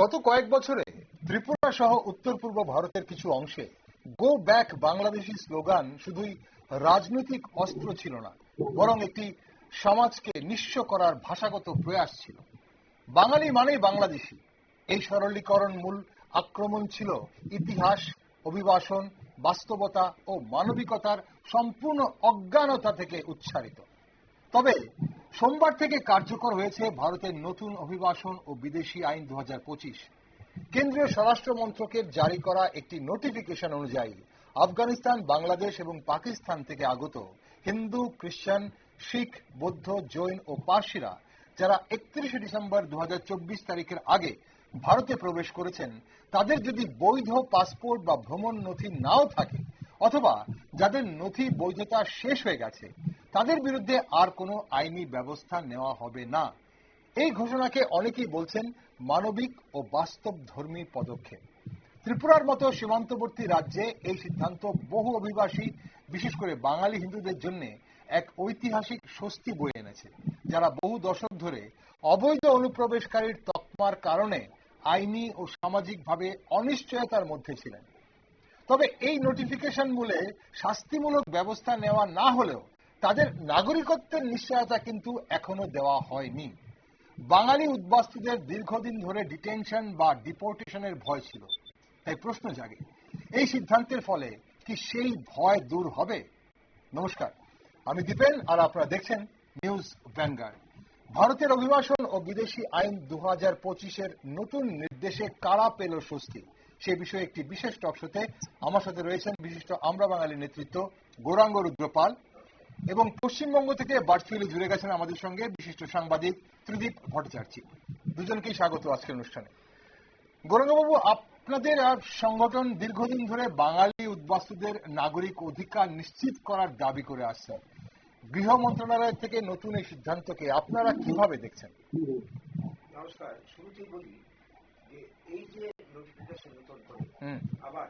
গত কয়েক বছরে ত্রিপুরা সহ উত্তর পূর্ব ভারতের কিছু অংশে গো ব্যাক বাংলাদেশি স্লোগান শুধুই রাজনৈতিক অস্ত্র ছিল না, বরং একটি সমাজকে নিঃস্ব করার ভাষাগত প্রয়াস ছিল। বাঙালি মানেই বাংলাদেশি। এই সরলীকরণ মূল আক্রমণ ছিল ইতিহাস, অভিবাসন, বাস্তবতা ও মানবিকতার সম্পূর্ণ অজ্ঞানতা থেকে উচ্চারিত। তবে সোমবার থেকে কার্যকর হয়েছে ভারতের নতুন অভিবাসন ও বিদেশি আইন দু হাজার পঁচিশ। কেন্দ্রীয় স্বরাষ্ট্র মন্ত্রকের জারি করা একটি নোটিফিকেশন অনুযায়ী আফগানিস্তান, বাংলাদেশ এবং পাকিস্তান থেকে আগত হিন্দু খ্রিস্টান শিখ, বৌদ্ধ, জৈন ও পার্সিরা যারা একত্রিশে ডিসেম্বর দু হাজার চব্বিশ তারিখের আগে ভারতে প্রবেশ করেছেন, তাদের যদি বৈধ পাসপোর্ট বা ভ্রমণ নথি নাও থাকে অথবা যাদের নথি বৈধতা শেষ হয়ে গেছে তাদের বিরুদ্ধে আর কোনো আইনি ব্যবস্থা নেওয়া হবে না। এই ঘোষণাকে অনেকেই বলছেন মানবিক ও বাস্তব ধর্মী পদক্ষেপ। ত্রিপুরার মতো সীমান্তবর্তী রাজ্যে এই সিদ্ধান্ত বহু অভিবাসী, বিশেষ করে বাঙালি হিন্দুদের জন্য এক ঐতিহাসিক স্বস্তি বয়ে এনেছে, যারা বহু দশক ধরে অবৈধ অনুপ্রবেশকারীর তকমার কারণে আইনি ও সামাজিকভাবে অনিশ্চয়তার মধ্যে ছিলেন। তবে এই নোটিফিকেশন মূলে শাস্তিমূলক ব্যবস্থা নেওয়া না হলেও তাদের নাগরিকত্বের নিশ্চয়তা কিন্তু এখনও দেওয়া হয়নি। বাঙালি উদ্বাস্তুদের দীর্ঘদিন ধরে ডিটেনশন বা ডিপোর্টেশনের ভয় ছিল। তাই প্রশ্ন জাগে, এই সিদ্ধান্তের ফলে কি সেই ভয় দূর হবে? নমস্কার, আমি দীপেন আর আপনারা দেখছেন নিউজ ভ্যানগার্ড। ভারতের অভিবাসন ও বিদেশি আইন দু হাজার পঁচিশের নতুন নির্দেশে কারা পেল স্বস্তি? সে বিষয়ে একটি বিশেষ টকশোতে আমার সাথে রয়েছেন বিশিষ্ট আমরা বাঙালি নেতৃত্ব গৌরাঙ্গ রুদ্রপাল এবং পশ্চিমবঙ্গ থেকে বার্ডফিলে জুড়ে গেছেন আমাদের সঙ্গে বিশিষ্ট সাংবাদিক ত্রিদীপ ভট্টাচার্য। দুজনকেই স্বাগত আজকের অনুষ্ঠানে। গৌরাঙ্গবাবু আপনাদের সংগঠন দীর্ঘদিন ধরে বাঙালি উদ্বাস্তুদের নাগরিক অধিকার নিশ্চিত করার দাবি করে আসছেন গৃহ মন্ত্রণালয় থেকে নতুন এই সিদ্ধান্তকে আপনারা কীভাবে দেখছেন? নমস্কার শুরুতেই বলি যে এই যে নোটিফিকেশন নতুন করে আবার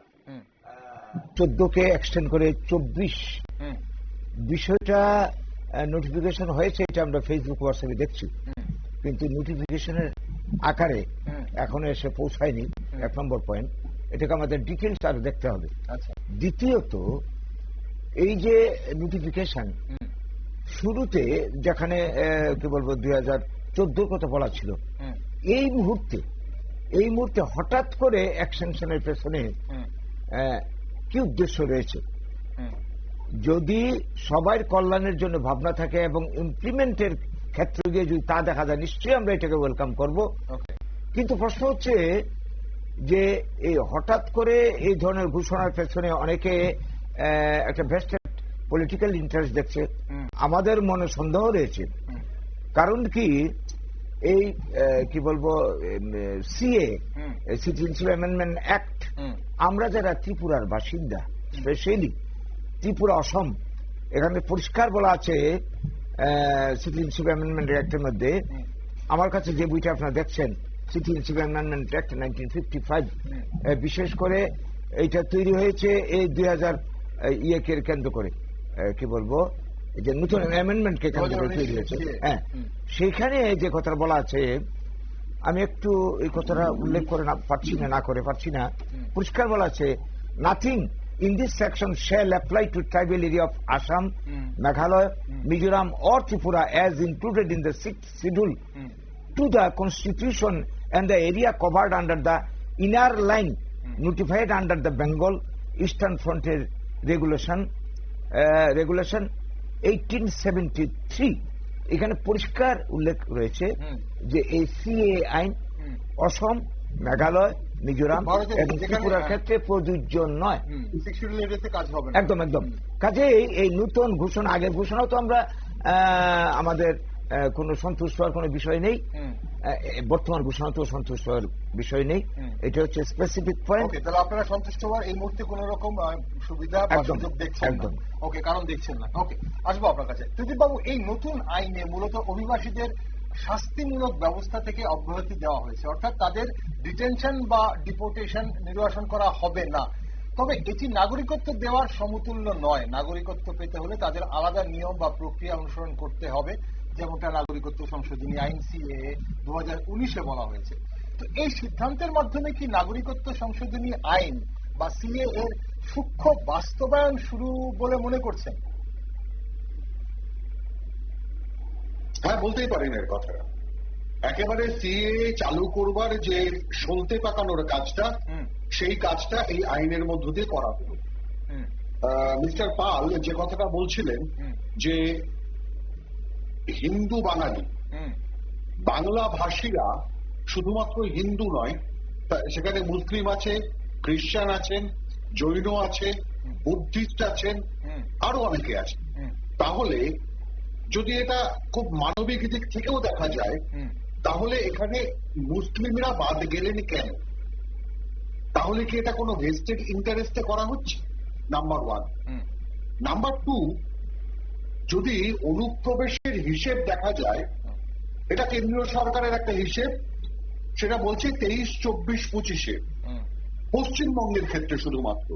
চোদ্দকে এক্সটেন্ড করে চব্বিশ বিষয়টা নোটিফিকেশন হয়েছে এটা আমরা ফেসবুক হোয়াটসঅ্যাপে দেখছি। কিন্তু নোটিফিকেশনের আকারে এখনও এসে পৌঁছায়নি এক নম্বর পয়েন্ট এটাকে আমাদের ডিটেলস আরও দেখতে হবে। আচ্ছা। দ্বিতীয়ত এই যে নোটিফিকেশন শুরুতে যেখানে কি বলব দুই হাজার চোদ্দোর কথা বলা ছিল এই মুহূর্তে এই মুহূর্তে হঠাৎ করে অ্যাকশনশনের পেছনে কি উদ্দেশ্য রয়েছে? যদি সবার কল্যাণের জন্য ভাবনা থাকে এবং ইমপ্লিমেন্টের ক্ষেত্রে গিয়ে যদি তা দেখা যায় নিশ্চয়ই আমরা এটাকে ওয়েলকাম করব। কিন্তু প্রশ্ন হচ্ছে যে এই হঠাৎ করে এই ধরনের ঘোষণার পেছনে অনেকে একটা ভেস্টেড পলিটিক্যাল ইন্টারেস্ট দেখছে। আমাদের মনে সন্দেহ রয়েছে। কারণ কি? এই কি বলব সিএ সিটিজেনশিপ অ্যামেন্ডমেন্ট অ্যাক্ট আমরা যারা ত্রিপুরার বাসিন্দা স্পেশালি ত্রিপুরা অসম। এখানে পরিষ্কার বলা আছে সিটিজেনশিপ অ্যামেন্ডমেন্ট অ্যাক্টের মধ্যে। আমার কাছে যে বইটা আপনারা দেখছেন citizenship amendment act nineteen fifty five বিশেষ করে এইটা তৈরি হয়েছে এই দুই হাজার ইয়েকে কেন্দ্র করে। কি বলব? যে নতুন অ্যামেন্ডমেন্টকে কেন্দ্র করে তৈরি হয়েছে। হ্যাঁ। সেইখানে যে কথাটা বলা আছে আমি একটু এই কথাটা উল্লেখ করে না পারছি না না করে পারছি না। পরিষ্কার বলা আছে nothing in this section shall apply to tribal area of Assam hmm. Meghalaya Mizoram or Tripura as included in the sixth schedule hmm to the constitution and the area covered under the inner line notified under the Bengal Eastern Frontier Regulation uh, Regulation 1873 এখানে পরিষ্কার উল্লেখ রয়েছে। যে এই CA আইন অসম মেঘালয় মিজোরাম এবং ত্রিপুরার ক্ষেত্রে প্রযোজ্য নয়। কাজ একদম একদম। কাজেই এই নতুন ঘোষণা আগের ঘোষণাও তো আমরা আমাদের কোনো সন্তুষ্ট হওয়ার কোনো বিষয় নেই। বর্তমান ঘোষণা তো সন্তুষ্ট হওয়ার বিষয় নেই। এটা হচ্ছে স্পেসিফিক পয়েন্ট তাহলে আপনারা সন্তুষ্ট হওয়ার এই মুহূর্তে কোন রকম সুবিধা বা সুযোগ দেখছেন না? একদম। ওকে কারণ দেখছেন না। ওকে আসব আপনার কাছে। ত্রিদীপ বাবু এই নতুন আইনে মূলত অভিবাসীদের শাস্তিমূলক ব্যবস্থা থেকে অব্যাহতি দেওয়া হয়েছে। অর্থাৎ তাদের ডিটেনশন বা ডিপোর্টেশন নির্বাসন করা হবে না। তবে এটি নাগরিকত্ব দেওয়ার সমতুল্য নয়। নাগরিকত্ব পেতে হলে তাদের আলাদা নিয়ম বা প্রক্রিয়া অনুসরণ করতে হবে, যেমনটা নাগরিকত্ব সংশোধনী আইন সিএ দু হাজার উনিশে বলা হয়েছে। তো এই সিদ্ধান্তের মাধ্যমে কি নাগরিকত্ব সংশোধনী আইন বা সিএ এর সূক্ষ্ম বাস্তবায়ন শুরু বলে মনে করছেন? হ্যাঁ বলতেই পারেন এর কথাটা একেবারে সিএ চালু করবার যে সলতে পাকানোর কাজটা সেই কাজটা এই আইনের মধ্য দিয়ে করা হলো। মিস্টার পাল যে কথাটা বলছিলেন যে হিন্দু বাঙালি বাংলা ভাষীরা শুধুমাত্র হিন্দু নয় সেখানে মুসলিম আছে খ্রিস্টান আছেন জৈন আছে বুদ্ধিস্ট আছেন আরও অনেকে আছেন। তাহলে যদি এটা খুব মানবিক দিক থেকেও দেখা যায় তাহলে এখানে মুসলিমরা বাদ গেলেন কেন? তাহলে কি এটা কোনো ভেস্টেড ইন্টারেস্টে করা হচ্ছে? নাম্বার ওয়ান নাম্বার টু যদি অনুপ্রবেশের হিসেব দেখা যায় এটা কেন্দ্রীয় সরকারের একটা হিসেব সেটা বলছে তেইশ চব্বিশ পঁচিশে। পশ্চিমবঙ্গের ক্ষেত্রে শুধুমাত্র।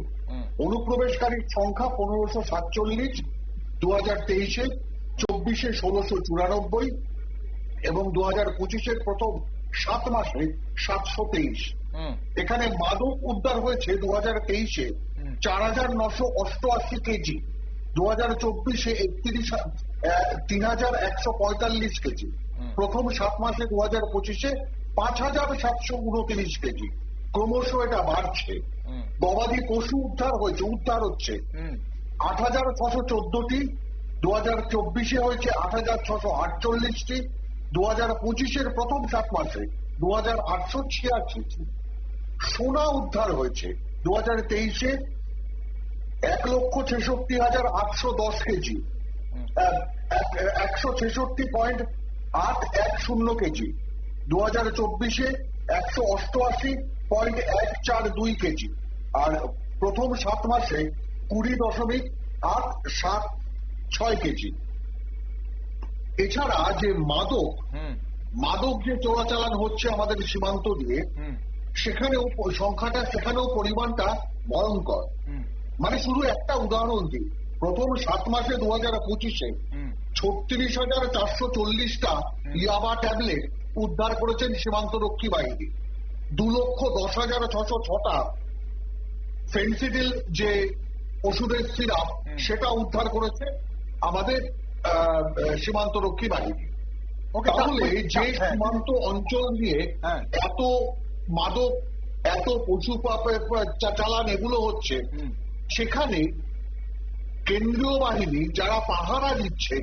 অনুপ্রবেশকারীর সংখ্যা পনেরোশো সাতচল্লিশ দু হাজার তেইশে চব্বিশে ষোলোশো চুরানব্বই এবং দু হাজার পঁচিশের প্রথম সাত মাসে সাতশো তেইশ। এখানে মাদক উদ্ধার হয়েছে দু হাজার তেইশে চার হাজার নশো অষ্টআশি কেজি। দু হাজার চব্বিশে একত্রিশ তিন হাজার একশো পঁয়তাল্লিশ কেজি। প্রথম সাত মাসে দু হাজার পঁচিশে পাঁচ হাজার সাতশো উনত্রিশ কেজি। ক্রমশ এটা বাড়ছে। গবাদি পশু উদ্ধার হয়েছে উদ্ধার হচ্ছে। আট হাজার ছশো চোদ্দটি দু হাজার চব্বিশে হয়েছে আট হাজার ছশো আটচল্লিশটি দু হাজার পঁচিশের প্রথম সাত মাসে দু হাজার আটশো ছিয়াশিটি। সোনা উদ্ধার হয়েছে দু হাজার তেইশে এক লক্ষ ছেষট্টি হাজার আটশো দশ কেজি একশো ছেষট্টি পয়েন্ট আট এক শূন্য কেজি দু হাজার চব্বিশে একশো অষ্টআশি পয়েন্ট এক চার দুই কেজি। আর প্রথম সাত মাসে কুড়ি দশমিক আট সাত ছয় কেজি। এছাড়া যে মাদক মাদক যে চোরাচালান হচ্ছে আমাদের সীমান্ত দিয়ে সেখানেও সংখ্যাটা সেখানেও পরিমাণটা ভয়ঙ্কর। মানে শুধু একটা উদাহরণ দিই। প্রথম সাত মাসে দু হাজার পঁচিশে ছত্রিশ হাজার চারশো চল্লিশটা ইয়াবা ট্যাবলেট উদ্ধার করেছেন সীমান্তরক্ষী বাহিনী। দু লক্ষ দশ হাজার ছশো ছটা ফেন্সিডিল যে ওষুধের সিরাপ সেটা উদ্ধার করেছে। আমাদের আহ, সীমান্তরক্ষী বাহিনী। ওকে তাহলে যে হ্যাঁ, সীমান্ত অঞ্চল দিয়ে হ্যাঁ। এত মাদক এত পশু চালান এগুলো হচ্ছে সেখানে কেন্দ্রীয় বাহিনী যারা পাহারা দিচ্ছেন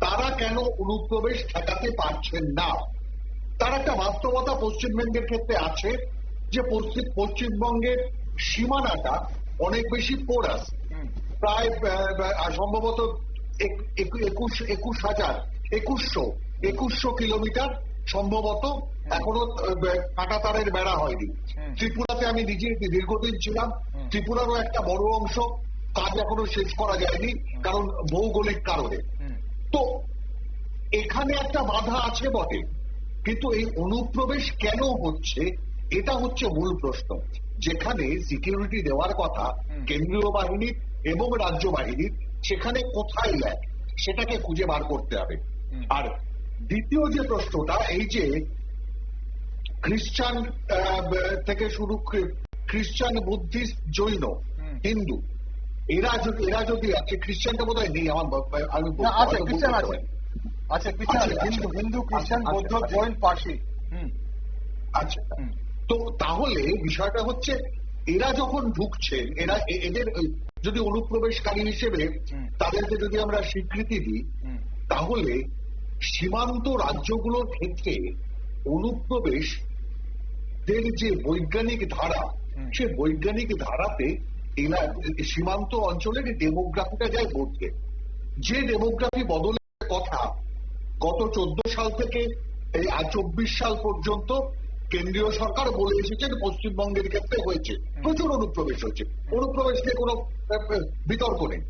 তারা কেন অনুপ্রবেশ ঠেকাতে পারছেন না? তার একটা বাস্তবতা পশ্চিমবঙ্গের ক্ষেত্রে আছে যে পশ্চিম- পশ্চিমবঙ্গের সীমানাটা অনেক বেশি পোরাস প্রায় সম্ভবত একুশ একুশ হাজার একুশশো একুশশো কিলোমিটার সম্ভবত এখনও কাটাতারের বেড়া হয়নি। ত্রিপুরাতে আমি নিজে দীর্ঘদিন ছিলাম। ত্রিপুরারও একটা বড় অংশ কাজ এখনও শেষ করা যায়নি কারণ ভৌগোলিক কারণে। তো এখানে একটা বাধা আছে বটে কিন্তু এই অনুপ্রবেশ কেন হচ্ছে এটা হচ্ছে মূল প্রশ্ন। যেখানে সিকিউরিটি দেওয়ার কথা কেন্দ্রীয় বাহিনীর এবং রাজ্য বাহিনীর সেখানে কোথায় ল্যাক সেটাকে খুঁজে বার করতে হবে। আর দ্বিতীয় যে প্রশ্নটা এই যে খ্রিস্টান থেকে শুরু খ্রিস্টান বুদ্ধিস্ট জৈন হিন্দু এরা যদি এরা যদি আছে খ্রিস্টানটা বোধ হয় নেই আমার আমি আছে খ্রিস্টান আছে। পারি। খ্রিস্টান আছে আছে, হিন্দু হিন্দু খ্রিস্টান বৌদ্ধ আছে। জৈন পার্সি। আচ্ছা। তো তাহলে বিষয়টা হচ্ছে এরা যখন ঢুকছেন এরা এদের যদি অনুপ্রবেশকারী হিসেবে তাদেরকে যদি আমরা স্বীকৃতি দিই তাহলে সীমান্ত রাজ্যগুলোর ক্ষেত্রে অনুপ্রবেশ যে বৈজ্ঞানিক ধারা সে বৈজ্ঞানিক ধারাতে এরা সীমান্ত অঞ্চলের ডেমোগ্রাফিটা যায় বদলে। যে ডেমোগ্রাফি বদলের কথা গত চোদ্দ সাল থেকে এই চব্বিশ সাল পর্যন্ত কেন্দ্রীয় সরকার বলে এসেছেন পশ্চিমবঙ্গের ক্ষেত্রে হয়েছে। প্রচুর অনুপ্রবেশ হয়েছে। অনুপ্রবেশ নিয়ে কোনো বিতর্ক নেই।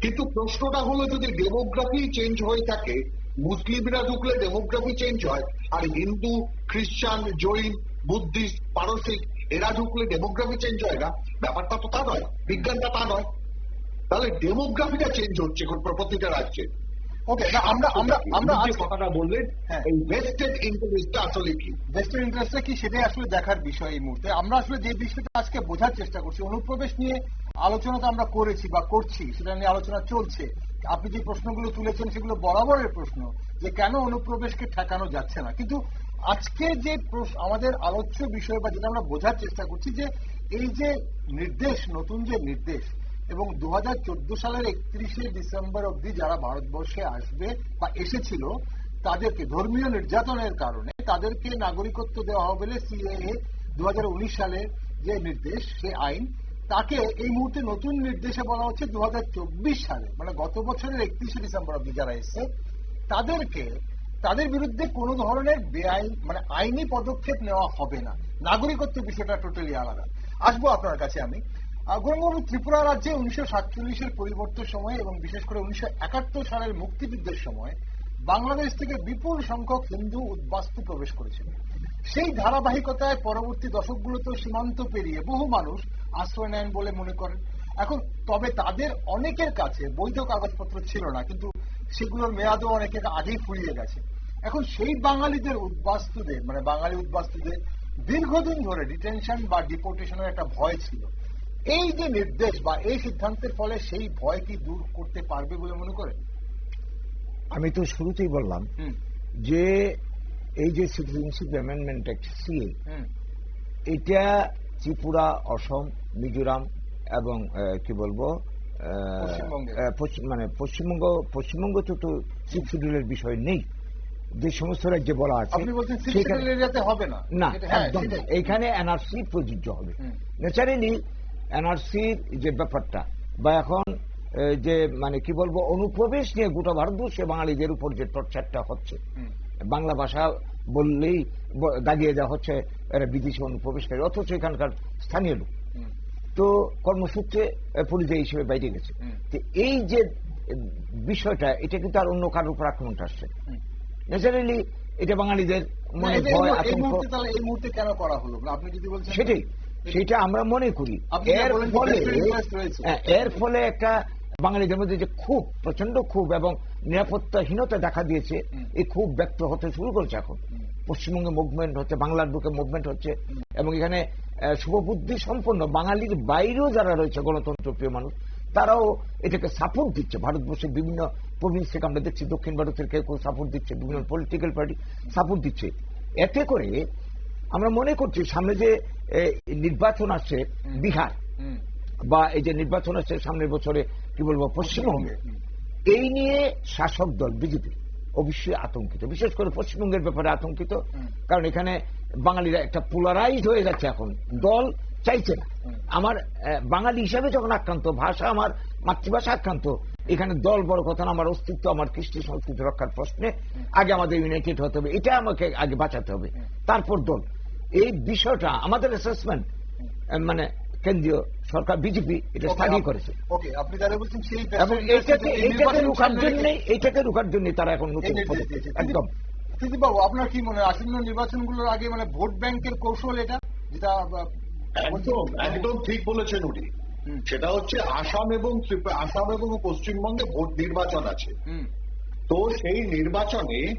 কিন্তু প্রশ্নটা হলো যদি ডেমোগ্রাফি চেঞ্জ হয়ে থাকে মুসলিমরা ঢুকলে ডেমোগ্রাফি চেঞ্জ হয় আর হিন্দু খ্রিস্টান জৈন বুদ্ধিস্ট পারসিক এরা ঢুকলে ডেমোগ্রাফি চেঞ্জ হয় না। ব্যাপারটা তো তা নয় বিজ্ঞানটা তা নয়। তাহলে ডেমোগ্রাফিটা চেঞ্জ হচ্ছে প্রতিটা রাজ্যে। ওকে না আমরা আমরা আমরা আজকে কথাটা বললেন হ্যাঁ। এই ভেস্টেড ইন্টারেস্টটা আসলে কি? ওয়েস্টার্ন ইন্টারেস্টটা কি সেটাই আসলে দেখার বিষয় এই মুহূর্তে। আমরা আসলে যে বিষয়টা আজকে বোঝার চেষ্টা করছি অনুপ্রবেশ নিয়ে আলোচনা তো আমরা করেছি বা করছি সেটা নিয়ে আলোচনা চলছে। আপনি যে প্রশ্নগুলো তুলেছেন সেগুলো বরাবরের প্রশ্ন যে কেন অনুপ্রবেশকে ঠেকানো যাচ্ছে না। কিন্তু আজকে যে আমাদের আলোচ্য বিষয় বা যেটা আমরা বোঝার চেষ্টা করছি যে এই যে নির্দেশ নতুন যে নির্দেশ এবং দু হাজার চোদ্দ সালের একত্রিশে ডিসেম্বর অবধি যারা ভারতবর্ষে আসবে বা এসেছিল, তাদেরকে, ধর্মীয় নির্যাতনের কারণে তাদেরকে নাগরিকত্ব দেওয়া হবে বলে সিএএ দু সালের যে নির্দেশ, সে আইন, তাকে এই মুহূর্তে নতুন নির্দেশে বলা হচ্ছে দু হাজার চব্বিশ সালে মানে গত বছরের একত্রিশে ডিসেম্বর অবধি যারা এসছে, তাদেরকে, তাদের বিরুদ্ধে কোনো ধরনের বেআইন মানে আইনি পদক্ষেপ নেওয়া হবে না। নাগরিকত্ব বিষয়টা টোটালি আলাদা। আসব আপনার কাছে আমি। আহ, ত্রিপুরা রাজ্যে উনিশশো সাতচল্লিশের পরিবর্তন সময় এবং বিশেষ করে উনিশশো একাত্তর সালের মুক্তিযুদ্ধের সময় বাংলাদেশ থেকে বিপুল সংখ্যক হিন্দু উদ্বাস্তু প্রবেশ করেছিল সেই ধারাবাহিকতায় পরবর্তী দশকগুলোতে সীমান্ত পেরিয়ে বহু মানুষ আশ্রয় নেন বলে মনে করেন। এখন তবে তাদের অনেকের কাছে বৈধ কাগজপত্র ছিল না কিন্তু সেগুলোর মেয়াদও অনেকের আগেই ফুরিয়ে গেছে। এখন সেই বাঙালিদের উদ্বাস্তুদের মানে বাঙালি উদ্বাস্তুদের দীর্ঘদিন ধরে ডিটেনশন বা ডিপোর্টেশনের একটা ভয় ছিল। এই যে নির্দেশ বা এই সিদ্ধান্তের ফলে সেই ভয় কি দূর করতে পারবে বলে মনে করেন আমি তো শুরুতেই বললাম যে এই যে সিটিজেনশিপ অ্যামেন্ডমেন্ট অ্যাক্ট সিএ এটা ত্রিপুরা অসম মিজোরাম এবং কি বলব। মানে পশ্চিমবঙ্গ পশ্চিমবঙ্গ তো তো সিক্স শিডিউলের বিষয় নেই যে সমস্ত রাজ্যে বলা আছে হবে না না হ্যাঁ, একদম না। সেটাই। এইখানে এনআরসি প্রযোজ্য হবে। ন্যাচারালি এনআরসির যে ব্যাপারটা বা এখন যে মানে কি বলব অনুপ্রবেশ নিয়ে গোটা ভারতবর্ষে বাঙালিদের উপর যে টর্চারটা হচ্ছে বাংলা ভাষা বললেই দাগিয়ে দেওয়া হচ্ছে এরা বিদেশি অনুপ্রবেশকারী অথচ এখানকার স্থানীয় লোক। তো কর্মসূত্রে পরিযায়ী হিসেবে বাইরে গেছে। তো এই যে বিষয়টা এটা কিন্তু আর অন্য কারোর উপর আক্রমণটা আসছে। ন্যাচারালি এটা বাঙালিদের মনে ভয় আতঙ্ক। সেটাই। সেটা আমরা মনে করি। এর ফলে। হ্যাঁ, এর ফলে একটা বাঙালিদের মধ্যে যে খুব প্রচণ্ড খুব এবং নিরাপত্তাহীনতা দেখা দিয়েছে এই খুব ব্যক্ত হতে শুরু করেছে এখন। পশ্চিমবঙ্গে মুভমেন্ট হচ্ছে বাংলার বুকে মুভমেন্ট হচ্ছে এবং এখানে শুভবুদ্ধি সম্পন্ন বাঙালির বাইরেও যারা রয়েছে গণতন্ত্র প্রিয় মানুষ তারাও এটাকে সাপোর্ট দিচ্ছে। ভারতবর্ষের বিভিন্ন প্রভিন্স থেকে আমরা দেখছি দক্ষিণ ভারতের কেউ কেউ সাপোর্ট দিচ্ছে বিভিন্ন পলিটিক্যাল পার্টি সাপোর্ট দিচ্ছে। এতে করে আমরা মনে করছি সামনে যে নির্বাচন আসছে বিহার বা এই যে নির্বাচন আসছে সামনের বছরে কি বলব পশ্চিমবঙ্গে এই নিয়ে শাসক দল বিজেপি অবশ্যই আতঙ্কিত। বিশেষ করে পশ্চিমবঙ্গের ব্যাপারে আতঙ্কিত কারণ এখানে বাঙালিরা একটা পোলারাইজ হয়ে যাচ্ছে এখন। দল চাইছে না। আমার বাঙালি হিসাবে যখন আক্রান্ত ভাষা আমার মাতৃভাষা আক্রান্ত এখানে দল বড় কথা না আমার অস্তিত্ব আমার কৃষ্টি সংস্কৃতি রক্ষার প্রশ্নে আগে আমাদের ইউনাইটেড হতে হবে এটা আমাকে আগে বাঁচাতে হবে। তারপর দল। এই বিষয়টা আমাদের অ্যাসেসমেন্ট মানে কেন্দ্রীয় সরকার বিজেপি এটা স্টাডি করেছে। ওকে আপনি তাহলে বলছেন সেই এবং এইটাকে রুখার জন্য এইটাকে রুখার জন্য তারা এখন নতুন একদম। বাবু আপনার কি মনে হয়? আসন্ন নির্বাচনগুলোর আগে মানে ভোট ব্যাংকের কৌশল এটা? যেটা একদম একদম ঠিক বলেছেন উনি। সেটা হচ্ছে আসাম এবং আসাম এবং পশ্চিমবঙ্গে ভোট নির্বাচন আছে। হুম, তো সেই নির্বাচনে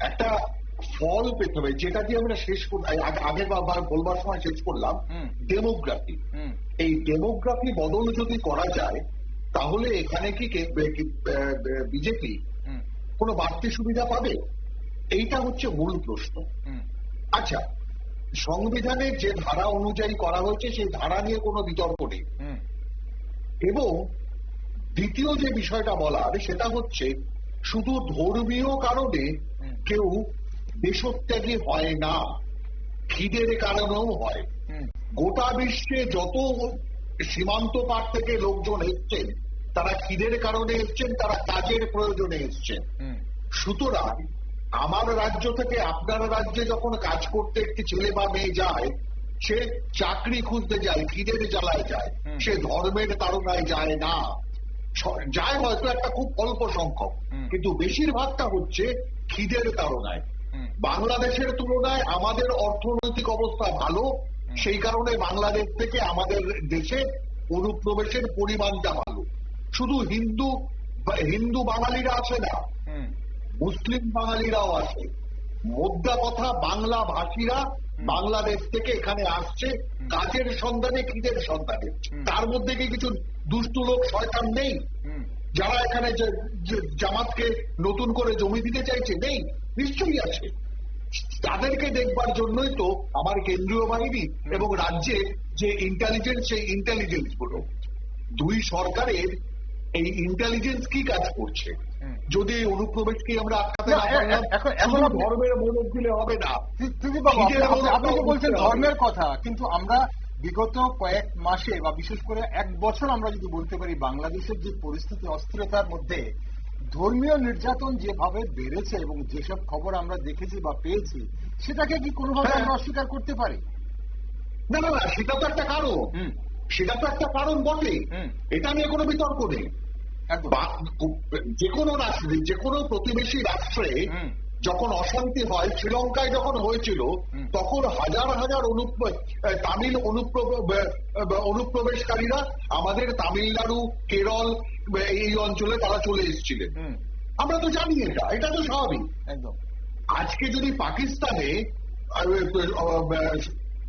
একটা ফল পেতে হবে যেটা দিয়ে আমরা শেষ আগে- বলবার সময় শেষ করলাম ডেমোগ্রাফি এই ডেমোগ্রাফি বদল যদি করা যায় তাহলে এখানে কি বিজেপি কোনো বাড়তি সুবিধা পাবে? এইটা হচ্ছে মূল প্রশ্ন। আচ্ছা সংবিধানের যে ধারা অনুযায়ী করা হয়েছে সেই ধারা নিয়ে কোনো বিতর্ক নেই। এবং দ্বিতীয় যে বিষয়টা বলার সেটা হচ্ছে শুধু ধর্মীয় কারণে কেউ দেশত্যাগী হয় না খিদের কারণেও হয়। গোটা বিশ্বে যত সীমান্ত পার থেকে লোকজন এসছেন তারা খিদের কারণে এসছেন তারা কাজের প্রয়োজনে এসছেন। সুতরাং আমার রাজ্য থেকে আপনার রাজ্যে যখন কাজ করতে একটি ছেলে বা মেয়ে যায় সে চাকরি খুঁজতে যায় খিদের জ্বালায় যায়। সে ধর্মের তাড়নায় যায় না। যায় হয়তো একটা খুব অল্প সংখ্যক কিন্তু বেশিরভাগটা হচ্ছে খিদের হুম, বাংলাদেশের তুলনায় আমাদের অর্থনৈতিক অবস্থা ভালো সেই কারণে বাংলাদেশ থেকে আমাদের দেশে অনুপ্রবেশের পরিমাণটা ভালো। শুধু হিন্দু হিন্দু বাঙালিরা আসে না মুসলিম বাঙালিরাও আসে মোদ্দা কথা বাংলা ভাষীরা বাংলাদেশ থেকে এখানে আসছে কাজের সন্ধানে খিদের সন্ধানে? তার মধ্যে কি কিছু দুষ্টু লোক শয়তান নেই? যারা এখানে জামাতকে নতুন করে জমি দিতে চাইছে নেই নিশ্চয়ই আছে। তাদেরকে দেখবার জন্যই তো আমার কেন্দ্রীয় বাহিনী এবং রাজ্যে যে ইন্টেলিজেন্স সেই ইন্টেলিজেন্সগুলো। দুই সরকারের এই ইন্টেলিজেন্স কি কাজ করছে? যদি অনুপ্রবেশকে আমরা আটকাতে না, পারলাম এখন- ধর্মের মনোজ দিলে হবে না। আপনি- বলছেন ধর্মের কথা কিন্তু আমরা বিগত কয়েক মাসে বা বিশেষ করে এক বছর আমরা যদি বলতে পারি বাংলাদেশের যে পরিস্থিতি অস্থিরতার মধ্যে ধর্মীয় নির্যাতন যেভাবে বেড়েছে এবং যেসব খবর আমরা দেখেছি বা পেয়েছি সেটাকে কি কোনোভাবে হ্যাঁ। আমরা অস্বীকার করতে পারি? না না না সেটা তো একটা কারণ। সেটা তো একটা কারণ বটে। এটা নিয়ে কোনো বিতর্ক নেই। একদম। যে কোনো রাষ্ট্রে যে কোনো প্রতিবেশী রাষ্ট্রে। যখন অশান্তি হয় শ্রীলঙ্কায় যখন হয়েছিল তখন হাজার হাজার তামিল অনুপ্রবেশকারীরা আমাদের তামিলনাড়ু কেরল এই অঞ্চলে তারা চলে এসেছিলেন। আমরা তো জানি এটা এটা তো স্বাভাবিক। আজকে যদি পাকিস্তানে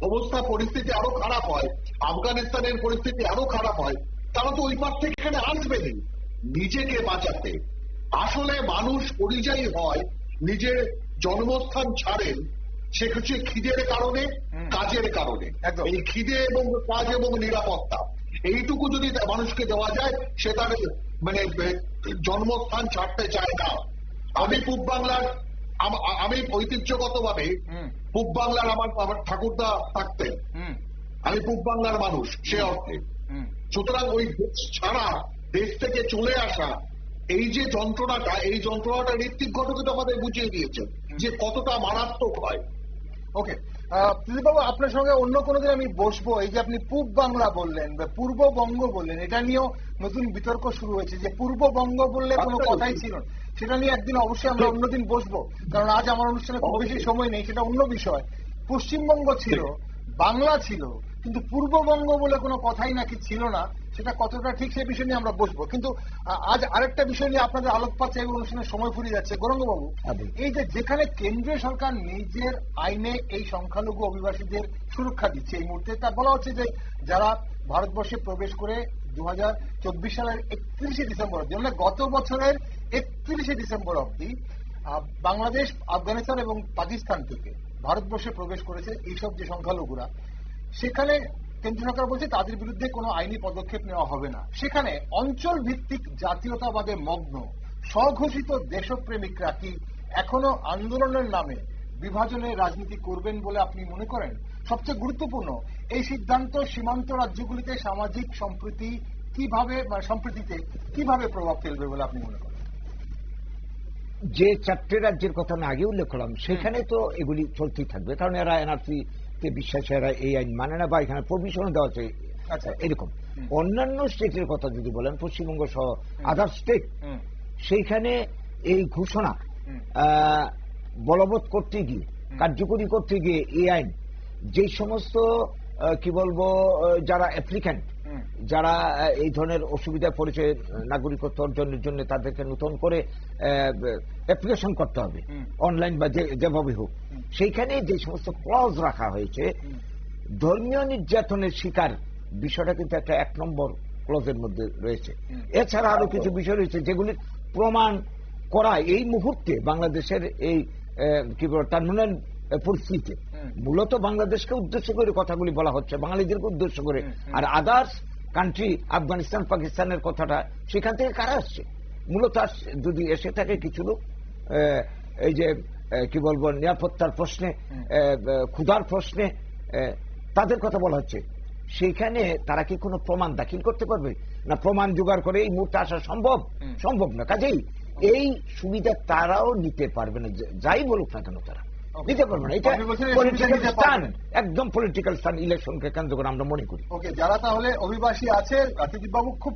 অবস্থা পরিস্থিতি আরও খারাপ হয় আফগানিস্তানের পরিস্থিতি আরও খারাপ হয় তারা তো ওই পার থেকে এখানে আসবেনই নিজেকে বাঁচাতে। আসলে মানুষ পরিযায়ী হয় নিজের জন্মস্থান ছাড়েন সে হচ্ছে খিদের কারণে কাজের কারণে। এই খিদে এবং কাজ এবং নিরাপত্তা এইটুকু যদি মানুষকে দেওয়া যায় সে তার মানে জন্মস্থান ছাড়তে চায় না। আমি পূব বাংলার আমি ঐতিহ্যগতভাবে হুম। পূব বাংলার আমার আমার ঠাকুরদা থাকতেন। আমি পূব বাংলার মানুষ সে অর্থে। সুতরাং ওই দেশ ছাড়া দেশ থেকে চলে আসা এই যে যন্ত্রণাটা এই যন্ত্রণাটা ঋত্বিক ঘটকে আমাদের বুঝিয়ে দিয়েছেন যে কতটা মারাত্মক হয়। ওকে বাবু আপনার সঙ্গে অন্য কোনো দিন আমি বসবো। এই যে আপনি পূব বাংলা বললেন বা পূর্ববঙ্গ বললেন এটা নিয়েও নতুন বিতর্ক শুরু হয়েছে যে পূর্ববঙ্গ বললে কোনো আচ্ছা, কথাই ছিল না। সেটা নিয়ে একদিন অবশ্যই আমরা অন্যদিন বসবো কারণ আজ আমার অনুষ্ঠানে খুব বেশি সময় নেই সেটা অন্য বিষয়। পশ্চিমবঙ্গ ছিল বাংলা ছিল কিন্তু পূর্ববঙ্গ বলে কোনো কথাই নাকি ছিল না সেটা কতটা ঠিক সেই বিষয় নিয়ে আমরা বসবো। কিন্তু আজ আরেকটা বিষয় নিয়ে আপনাদের আলোকপাত চাই অনুষ্ঠানের সময় ফুরিয়ে যাচ্ছে। গৌরঙ্গবাবু এই যে যেখানে কেন্দ্রীয় সরকার নিজের আইনে এই সংখ্যালঘু অভিবাসীদের সুরক্ষা দিচ্ছে এই মুহূর্তে তা বলা হচ্ছে যে যারা ভারতবর্ষে প্রবেশ করে দু হাজার চব্বিশ সালের একত্রিশে ডিসেম্বর অব্দি মানে গত বছরের একত্রিশে ডিসেম্বর অব্দি বাংলাদেশ আফগানিস্তান এবং পাকিস্তান থেকে ভারতবর্ষে প্রবেশ করেছে এইসব যে সংখ্যালঘুরা। সেখানে কেন্দ্র সরকার বলছে তাদের বিরুদ্ধে কোনো আইনি পদক্ষেপ নেওয়া হবে না। সেখানে অঞ্চল ভিত্তিক জাতীয়তাবাদে মগ্ন স্বঘোষিত দেশপ্রেমিকরা কি এখনও আন্দোলনের নামে বিভাজনের রাজনীতি করবেন বলে আপনি মনে করেন? সবচেয়ে গুরুত্বপূর্ণ এই সিদ্ধান্ত সীমান্ত রাজ্যগুলিতে সামাজিক সম্প্রীতি কীভাবে সম্প্রীতিতে কীভাবে প্রভাব ফেলবে বলে আপনি মনে করেন? যে চারটে রাজ্যের কথা আমি আগে উল্লেখ করলাম সেখানে তো এগুলি চলতেই থাকবে। কারণ এরা এনআরসি তে বিশ্বাসীরা এই আইন মানে না বা এখানে প্রভিশন দেওয়া আছে আচ্ছা। এরকম। অন্যান্য স্টেটের কথা যদি বলেন পশ্চিমবঙ্গ সহ আদার স্টেট সেইখানে এই ঘোষণা বলবৎ করতে গিয়ে কার্যকরী করতে গিয়ে এই আইন যে সমস্ত কি বলব যারা অ্যাপ্লিক্যান্ট যারা এই ধরনের অসুবিধায় পড়েছে নাগরিকত্ব অর্জনের জন্য তাদেরকে নতুন করে অ্যাপ্লিকেশন করতে হবে অনলাইন বা যেভাবে হোক। সেইখানে যে সমস্ত ক্লজ রাখা হয়েছে ধর্মীয় নির্যাতনের শিকার বিষয়টা কিন্তু একটা এক নম্বর ক্লজের মধ্যে রয়েছে। এছাড়া আরও কিছু বিষয় রয়েছে যেগুলির প্রমাণ করা এই মুহূর্তে বাংলাদেশের এই কি বলব টার্মিনাল পরিস্থিতিতে মূলত বাংলাদেশকে উদ্দেশ্য করে কথাগুলি বলা হচ্ছে বাঙালিদেরকে উদ্দেশ্য করে। আর আদার্স কান্ট্রি আফগানিস্তান পাকিস্তানের কথাটা সেখান থেকে কারা আসছে? মূলত যদি এসে থাকে কিছু লোক এই যে কি বলব নিরাপত্তার প্রশ্নে ক্ষুধার প্রশ্নে তাদের কথা বলা হচ্ছে। সেইখানে তারা কি কোনো প্রমাণ দাখিল করতে পারবে? না প্রমাণ জোগাড় করে এই মুহূর্তে আসা সম্ভব? সম্ভব না। কাজেই এই সুবিধা তারাও নিতে পারবে না। যাই বলুক না কেন তারা। নিতে পারবে না। এটা এই পলিটিক্যাল স্থান একদম পলিটিক্যাল স্থান ইলেকশনকে কেন্দ্র করে আমরা মনে করি। ওকে যারা তাহলে অভিবাসী আছে রাতিদীপ বাবু খুব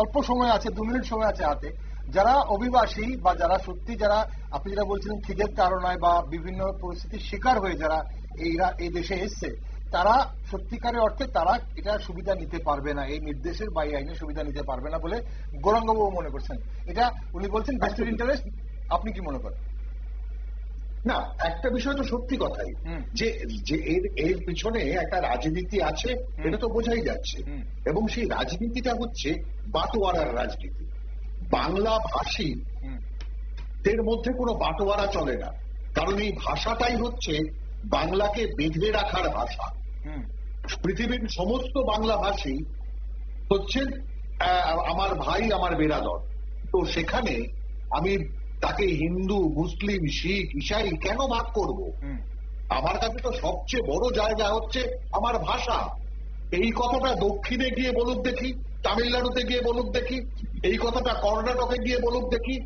অল্প সময় আছে দু মিনিট সময় আছে হাতে যারা অভিবাসী বা যারা সত্যি যারা আপনি যেটা বলছিলেন খিদের তাড়নায় বা বিভিন্ন পরিস্থিতির শিকার হয়ে যারা এইরা এই দেশে এসছে তারা সত্যিকারের অর্থে তারা এটা সুবিধা নিতে পারবে না। এই নির্দেশের বা এই আইনের সুবিধা নিতে পারবে না বলে গৌরাঙ্গবাবু মনে করছেন। এটা উনি বলছেন ভেস্টেড ইন্টারেস্ট আপনি কি মনে করেন? না একটা বিষয় তো সত্যি কথাই। যে যে এর এর পিছনে একটা রাজনীতি আছে এটা তো বোঝাই যাচ্ছে। এবং সেই রাজনীতিটা হচ্ছে বাটোয়ারার রাজনীতি। বাংলা ভাষী এর মধ্যে কোনো বাটোয়ারা চলে না। কারণ এই ভাষাটাই হচ্ছে বাংলাকে বেঁধে রাখার ভাষা। পৃথিবীর সমস্ত বাংলা ভাষী হচ্ছেন আহ, আমার ভাই আমার বেরাদর তো সেখানে আমি তাকে হিন্দু মুসলিম শিখ ইসাই কেন ভাগ করব? আমার কাছে তো সবচেয়ে বড় জায়গা হচ্ছে আমার ভাষা। এই কথাটা দক্ষিণে গিয়ে বলুক দেখি তামিলনাড়ুতে গিয়ে বলুক দেখি এই কথাটা কর্ণাটকে গিয়ে বলুক দেখি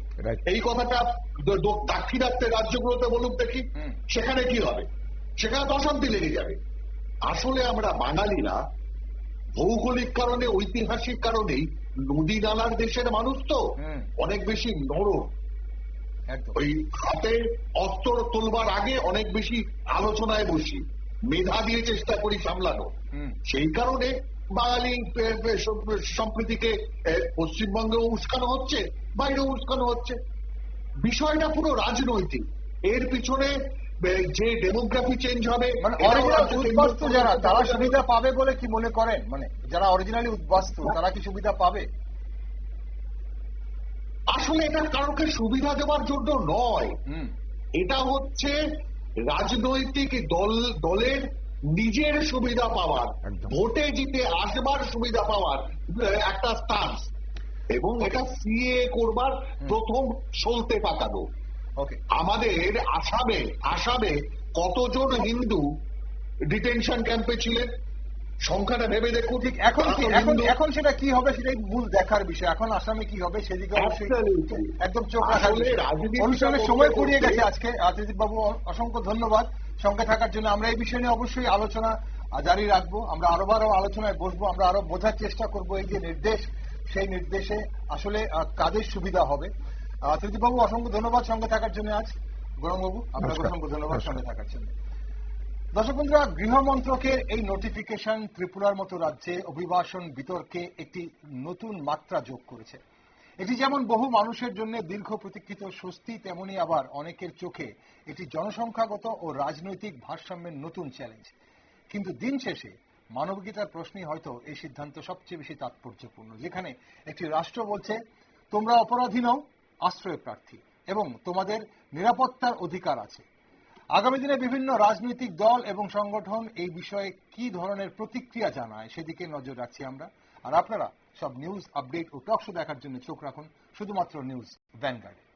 এই কথাটা দাক্ষিণাত্যের রাজ্যগুলোতে বলুক দেখি সেখানে কি হবে? সেখানে তো অশান্তি লেগে যাবে। আসলে আমরা বাঙালিরা ভৌগোলিক কারণে ঐতিহাসিক কারণেই নদী নালার দেশের মানুষ তো। অনেক বেশি নরম। ওই হাতে অস্ত্র তোলবার আগে অনেক বেশি আলোচনায় বসি। মেধা দিয়ে চেষ্টা করি সামলানো। সেই কারণে বাঙালি সম্প্রীতিকে এ, পশ্চিমবঙ্গেও উস্কানো হচ্ছে বাইরেও উস্কানো হচ্ছে। বিষয়টা পুরো রাজনৈতিক। এর পিছনে যে ডেমোগ্রাফি চেঞ্জ হবে মানে যারা তারা সুবিধা পাবে বলে কি মনে করেন? মানে যারা অরিজিনালি উদ্বাস্তু তারা কি সুবিধা পাবে? আসলে এটা কারোকে সুবিধা দেওয়ার জন্য নয়। এটা হচ্ছে রাজনৈতিক দল দলের নিজের সুবিধা পাওয়ার ভোটে জিতে আসবার সুবিধা পাওয়ার একটা স্টান্স এবং এটা সিএ করবার প্রথম সলতে পাকানো। আমাদের আসামে আসামে কতজন হিন্দু ডিটেনশন ক্যাম্পে ছিলেন? সংখ্যাটা ভেবে দেখুন ঠিক এখন কি এখন এখন সেটা কি হবে সেটাই মূল দেখার বিষয়। এখন আসামে কি হবে সেদিকে অবশ্যই একদম চোখ। রাজনীতিটা অনুষ্ঠানের সময় ফুরিয়ে গেছে আজকে। রাজনীতি বাবু অসংখ্য ধন্যবাদ। সঙ্গে থাকার জন্য আমরা এই বিষয় নিয়ে অবশ্যই আলোচনা জারি রাখব। আমরা আরও আরও আলোচনায় বসবো। আমরা আরও বোঝার চেষ্টা করব এই যে নির্দেশ সেই নির্দেশে আসলে কাদের সুবিধা হবে। বাবু অসংখ্য ধন্যবাদ সঙ্গে থাকার জন্য আজ। গৌরমবাবু আপনাকে। অসংখ্য ধন্যবাদ সঙ্গে থাকার জন্য। দর্শক বন্ধুরা গৃহ মন্ত্রকের এই নোটিফিকেশন ত্রিপুরার মতো রাজ্যে অভিবাসন বিতর্কে একটি নতুন মাত্রা যোগ করেছে। এটি যেমন বহু মানুষের জন্য দীর্ঘ প্রতীক্ষিত স্বস্তি, তেমনি আবার অনেকের চোখে এটি জনসংখ্যাগত ও রাজনৈতিক ভারসাম্যের নতুন চ্যালেঞ্জ কিন্তু দিন শেষে মানবিকতার প্রশ্নই হয়তো এই সিদ্ধান্ত সবচেয়ে বেশি তাৎপর্যপূর্ণ। যেখানে একটি রাষ্ট্র বলছে, তোমরা অপরাধী নও আশ্রয় প্রার্থী এবং তোমাদের নিরাপত্তার অধিকার আছে। আগামী দিনে বিভিন্ন রাজনৈতিক দল এবং সংগঠন এই বিষয়ে কি ধরনের প্রতিক্রিয়া জানায় সেদিকে নজর রাখছি আমরা। আর আপনারা সব নিউজ আপডেট ও টক শো দেখার জন্য চোখ রাখুন। শুধুমাত্র নিউজ ভ্যানগার্ডে